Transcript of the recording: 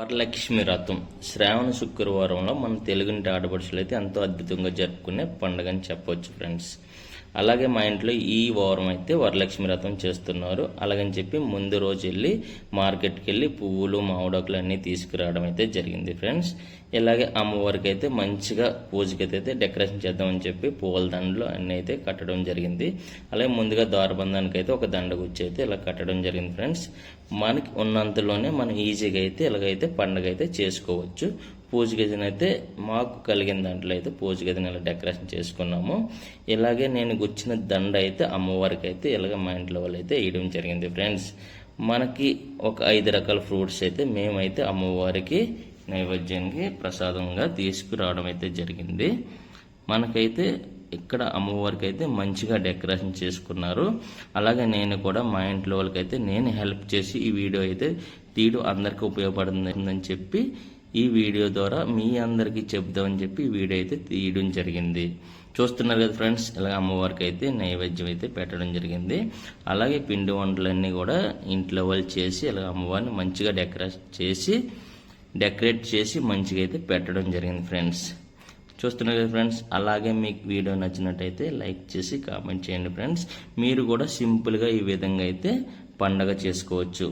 వరలక్ష్మి రథం. శ్రావణ శుక్రవారంలో మన తెలుగుంటి ఆడపడుచులు అయితే ఎంతో అద్భుతంగా జరుపుకునే పండుగ అని చెప్పవచ్చు ఫ్రెండ్స్. అలాగే మా ఇంట్లో ఈ వారం అయితే వరలక్ష్మి రథం చేస్తున్నారు. అలాగని చెప్పి ముందు రోజు వెళ్ళి మార్కెట్కి వెళ్ళి పువ్వులు మామిడాకులు అన్నీ తీసుకురావడం అయితే జరిగింది ఫ్రెండ్స్. ఇలాగే అమ్మవారికి అయితే మంచిగా పూజకి అయితే డెకరేషన్ చేద్దామని చెప్పి పువ్వుల దండలు అన్నీ అయితే కట్టడం జరిగింది. అలాగే ముందుగా ద్వారబంధానికి అయితే ఒక దండ గుచ్చి అయితే ఇలా కట్టడం జరిగింది ఫ్రెండ్స్. మనకి ఉన్నంతలోనే మనం ఈజీగా అయితే ఇలాగైతే పండుగ అయితే చేసుకోవచ్చు. పూజ గదిని అయితే మాకు కలిగిన దాంట్లో అయితే పూజ గదిని ఇలా డెకరేషన్ చేసుకున్నాము. ఇలాగే నేను గుచ్చిన దండ అయితే అమ్మవారికి అయితే ఇలాగ మా ఇంట్లో వాళ్ళు అయితే వేయడం జరిగింది ఫ్రెండ్స్. మనకి ఒక ఐదు రకాల ఫ్రూట్స్ అయితే మేమైతే అమ్మవారికి నైవేద్యానికి ప్రసాదంగా తీసుకురావడం అయితే జరిగింది. మనకైతే ఇక్కడ అమ్మవారికి అయితే మంచిగా డెకరేషన్ చేసుకున్నారు. అలాగే నేను కూడా మా ఇంట్లో వాళ్ళకైతే నేను హెల్ప్ చేసి ఈ వీడియో అయితే తీయడం అందరికీ ఉపయోగపడుతుందని చెప్పి ఈ వీడియో ద్వారా మీ అందరికీ చెప్దామని చెప్పి ఈ వీడియో అయితే తీయడం జరిగింది. చూస్తున్నారు కదా ఫ్రెండ్స్ ఇలా అమ్మవారికి అయితే నైవేద్యం అయితే పెట్టడం జరిగింది. అలాగే పిండి వంటలన్నీ కూడా ఇంట్లో వాళ్ళు చేసి ఇలా అమ్మవారిని మంచిగా డెకరేట్ చేసి డెకరేట్ చేసి మంచిగా అయితే పెట్టడం జరిగింది ఫ్రెండ్స్. చూస్తున్నారు కదా ఫ్రెండ్స్ అలాగే మీకు వీడియో నచ్చినట్టయితే లైక్ చేసి కామెంట్ చేయండి ఫ్రెండ్స్ మీరు కూడా సింపుల్గా ఈ విధంగా అయితే పండగ చేసుకోవచ్చు.